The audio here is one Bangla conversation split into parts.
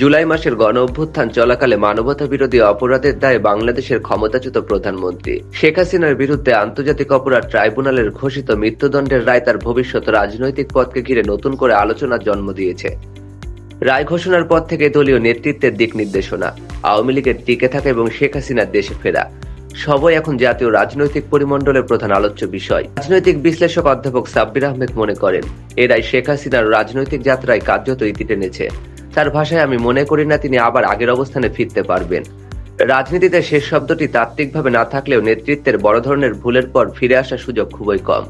জুলাই মাসের গণ অভ্যুত্থান চলাকালে মানবতা বিরোধী অপরাধের দায়ে বাংলাদেশের ক্ষমতাচ্যুত প্রধানমন্ত্রী শেখ হাসিনার বিরুদ্ধে আন্তর্জাতিক অপরাধ ট্রাইব্যুনালের ঘোষিত মৃত্যুদণ্ডের রায় তার ভবিষ্যৎ রাজনৈতিক পথকে ঘিরে নতুন করে আলোচনার জন্ম দিয়েছে। রায় ঘোষণার পর থেকে দলীয় নেতৃত্বের দিক নির্দেশনা, আওয়ামী লীগের টিকে থাকা এবং শেখ হাসিনার দেশে ফেরা। সবই এখন জাতীয় রাজনৈতিক পরিমণ্ডলের প্রধান আলোচ্য বিষয়। রাজনৈতিক বিশ্লেষক অধ্যাপক সাব্বির আহমেদ মনে করেন এরাই শেখ হাসিনার রাজনৈতিক যাত্রায় কার্যত ইতি টেনেছে। তার ভাষায় আমি মনে করি না তিনি আবার আগের অবস্থানে ফিরতে পারবেন। রাজনীতিতে শেষ শব্দটি তাত্ত্বিকভাবে না থাকলেও নেতৃত্বের বড় ধরনের ভুলের পর ফিরে আসার সুযোগ খুবই কম।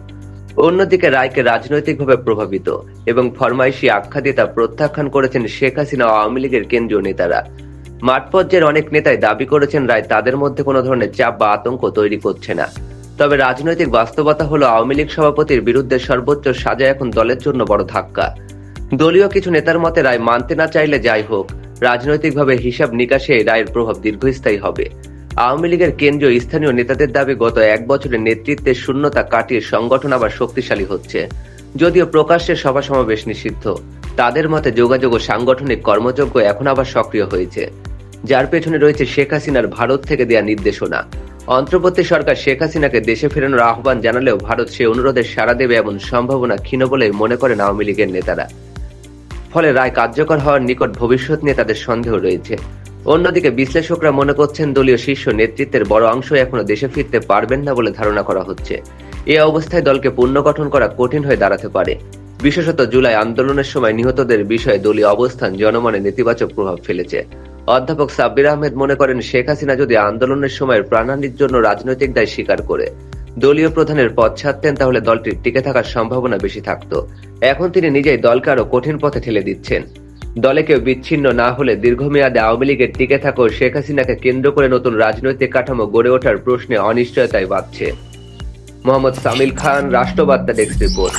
অন্যদিকে রায়কে রাজনৈতিকভাবে প্রভাবিত এবং ফরমাইশি আখ্যা দিয়ে তা প্রত্যাখ্যান করেছেন শেখ হাসিনা আওয়ামী লীগের কেন্দ্রীয় নেতারা। মাঠ পর্যায়ের অনেক নেতাই দাবি করেছেন রায় তাদের মধ্যে কোনো ধরনের চাপ বা আতঙ্ক তৈরি করছে না। তবে রাজনৈতিক বাস্তবতা হলো আওয়ামী লীগ সভাপতির বিরুদ্ধে সর্বোচ্চ সাজা এখন দলের জন্য বড় ধাক্কা। দলীয় কিছু নেতার মতে রায় মানতে না চাইলে যাই হোক, রাজনৈতিকভাবে হিসাব নিকাশে রায়ের প্রভাব দীর্ঘস্থায়ী হবে। আওয়ামী লীগের কেন্দ্রীয় স্থানীয় নেতাদের দাবি, গত এক বছরের নেতৃত্বের শূন্যতা কাটিয়ে সংগঠন আবার শক্তিশালী হচ্ছে। যদিও প্রকাশ্যে সভা সমাবেশ নিষিদ্ধ, তাদের মতে যোগাযোগ ও সাংগঠনিক কর্মযোগ্য এখন আবার সক্রিয় হয়েছে। যার পেছনে রয়েছে শেখ হাসিনার ভারত থেকে দেয়া নির্দেশনা। অন্তর্বর্তী সরকার শেখ হাসিনাকে দেশে ফেরানোর আহ্বান জানালেও ভারত সে অনুরোধে সাড়া দেবে এমন সম্ভাবনা ক্ষীণ বলেই মনে করেন আওয়ামী লীগের নেতারা। ফলে রায় কার্যকর হওয়ার নিকট ভবিষ্যৎ নিয়ে তাদের সন্দেহ রয়েছে। অন্যদিকে বিশ্লেষকরা মনে করছেন দলীয় শীর্ষ নেতৃত্বের বড় অংশ এখনও দেশে ফিরতে পারবেন না বলে ধারণা করা হচ্ছে। এ অবস্থায় দলকে পুনর্গঠন করা কঠিন হয়ে দাঁড়াতে পারে। বিশেষত জুলাই আন্দোলনের সময় নিহতদের বিষয়ে দলীয় অবস্থান, জনমনে নেতিবাচক প্রভাব ফেলেছে। অধ্যাপক সাব্বির আহমেদ মনে করেন, শেখ হাসিনা যদি আন্দোলনের সময়ের প্রাণহানির জন্য রাজনৈতিক দায় স্বীকার করে দলীয় প্রধানের পদ ছাড়তেন তাহলে দলটির টিকে থাকার সম্ভাবনা বেশি থাকত। এখন তিনি নিজেই দলকে আরও কঠিন পথে ঠেলে দিচ্ছেন। দলে কেউ বিচ্ছিন্ন না হলে দীর্ঘমেয়াদে আওয়ামী লীগের টিকে থাকা শেখ হাসিনাকে কেন্দ্র করে নতুন রাজনৈতিক কাঠামো গড়ে ওঠার প্রশ্নে অনিশ্চয়তায় বাড়ছে। মোহাম্মদ সামিল খান, রাষ্ট্রবার্তা ডেস্ক রিপোর্ট।